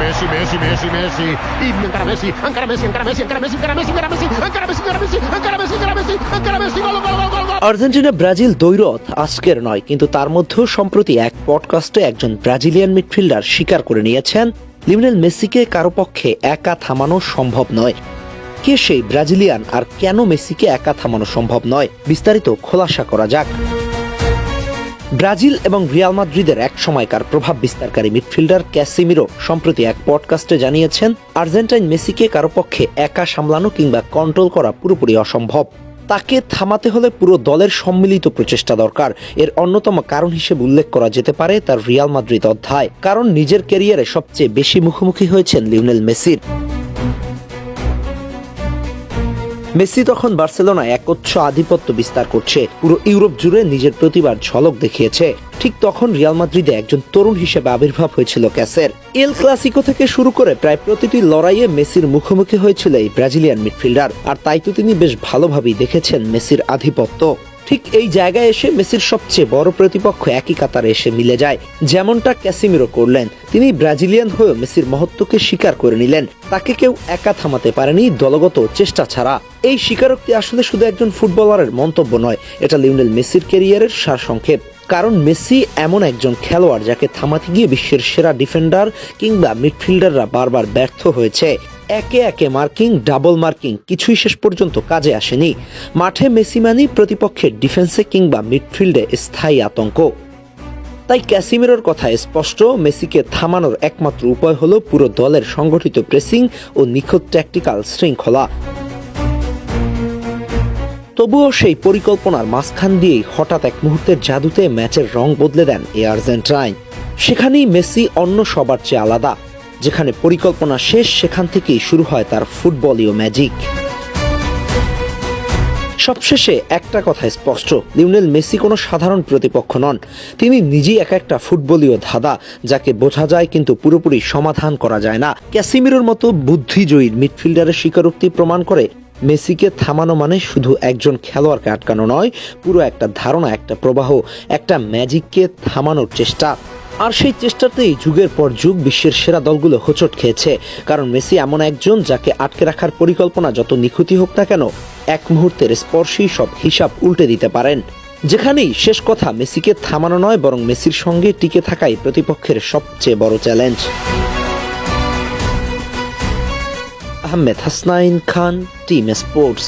Messi, Messi, Messi, Messi. I encara Messi, encara Messi, encara Messi, encara Messi, encara Messi, encara Messi, encara Messi, encara Messi, encara Messi, encara Messi, encara Messi, gol, gol, gol, gol. Argentina Brazil দৈরথ আজকের নয় কিন্তু তার মধ্যেও সম্প্রতি এক পডকাস্টে একজন Brazilian midfielder স্বীকার করে নিয়েছেন লিওনেল মেসিকে কারও পক্ষে একা থামানো সম্ভব নয় কে সেই ব্রাজিলিয়ান আর কেন মেসিকে একা থামানো সম্ভব নয় বিস্তারিত খোলাসা করা যাক ব্রাজিল এবং রিয়াল মাদ্রিদের এক সময়কার প্রভাব বিস্তারকারী মিডফিল্ডার ক্যাসিমিরো, সম্প্রতি এক পডকাস্টে জানিয়েছেন, আর্জেন্টাইন মেসিকে কারও পক্ষে একা সামলানো কিংবা কন্ট্রোল করা পুরোপুরি অসম্ভব। তাকে থামাতে হলে পুরো দলের সম্মিলিত প্রচেষ্টা দরকার। এর অন্যতম কারণ হিসেবে উল্লেখ করা যেতে পারে তার রিয়াল মাদ্রিদ অধ্যায়, কারণ নিজের ক্যারিয়ারে সবচেয়ে বেশি মুখোমুখি হয়েছেন লিওনেল মেসির। মেসি তখন বার্সেলোনায় একচ্ছ আধিপত্য বিস্তার করছে। পুরো ইউরোপ জুড়ে নিজের প্রতিভার ঝলক দেখিয়েছে। ঠিক তখন রিয়াল মাদ্রিদে একজন তরুণ হিসেবে আবির্ভাব হয়েছিল ক্যাসের। এল ক্লাসিকো থেকে শুরু করে প্রায় প্রতিটি লড়াইয়ে মেসির মুখোমুখি হয়েছিল এই ব্রাজিলিয়ান মিডফিল্ডার। আর তাই তো তিনি বেশ ভালোভাবেই দেখেছেন মেসির আধিপত্য। ঠিক এই জায়গায় এসে মেসির সবচেয়ে বড় প্রতিপক্ষ একই কাতারে এসে মিলে যায়, যেমনটা ক্যাসিমিরো করলেন। তিনি ব্রাজিলিয়ান হয়েও মেসির মহত্বকে স্বীকার করে নিলেন। তাকে কেউ একা থামাতে পারেনি দলগত চেষ্টা ছাড়া। এই স্বীকারোক্তি আসলে শুধু একজন ফুটবলারের মন্তব্য নয়, এটা লিওনেল মেসির ক্যারিয়ারের সারসংক্ষেপ। কারণ মেসি এমন একজন খেলোয়াড় যাকে থামাতে গিয়ে বিশ্বের সেরা ডিফেন্ডার কিংবা মিডফিল্ডাররা বারবার ব্যর্থ হয়েছে। একে একে মার্কিং, ডাবল মার্কিং কিছুই শেষ পর্যন্ত কাজে আসেনি। মাঠে মেসি মানি প্রতিপক্ষের ডিফেন্সে কিংবা মিডফিল্ডে স্থায়ী আতঙ্ক। তাই ক্যাসিমিরোর কথা স্পষ্ট, মেসিকে থামানোর একমাত্র উপায় হলো পুরো দলের সংগঠিত প্রেসিং ও নিখুঁত ট্যাকটিক্যাল শৃঙ্খলা। তবুও সেই পরিকল্পনার মাঝখান দিয়েই হঠাৎ এক মুহূর্তের জাদুতে ম্যাচের রং বদলে দেন এ আর্জেন্টাইন। সেখানেই মেসি অন্য সবার চেয়ে আলাদা। যেখানে পরিকল্পনা শেষ, সেখান থেকেই শুরু হয় তার ফুটবলীয় ম্যাজিক। সবশেষে একটা কথা স্পষ্ট, লিওনেল মেসি কোনো সাধারণ প্রতিপক্ষ নন। তিনি নিজেই এক একটা ফুটবলীয় ধাঁধা, যাকে বোঝা যায় কিন্তু পুরোপুরি সমাধান করা যায় না। ক্যাসিমিরোর মতো বুদ্ধিজয়ীর মিডফিল্ডারের স্বীকারোক্তি প্রমাণ করে মেসিকে থামানো মানে শুধু একজন খেলোয়াড়কে আটকানো নয়, পুরো একটা ধারণা, একটা প্রবাহ, একটা ম্যাজিককে থামানোর চেষ্টা। আর সেই চেষ্টাতেই যুগের পর যুগ বিশ্বের সেরা দলগুলো হোঁচট খেয়েছে। কারণ মেসি এমন একজন যাকে আটকে রাখার পরিকল্পনা যত নিখুঁতি হোক না কেন, এক মুহূর্তের স্পর্শেই সব হিসাব উল্টে দিতে পারেন। যেখানেই শেষ কথা মেসিকে থামানো নয়, বরং মেসির সঙ্গে টিকে থাকাই প্রতিপক্ষের সবচেয়ে বড় challenge. Ahmed Hasnain Khan, team sports.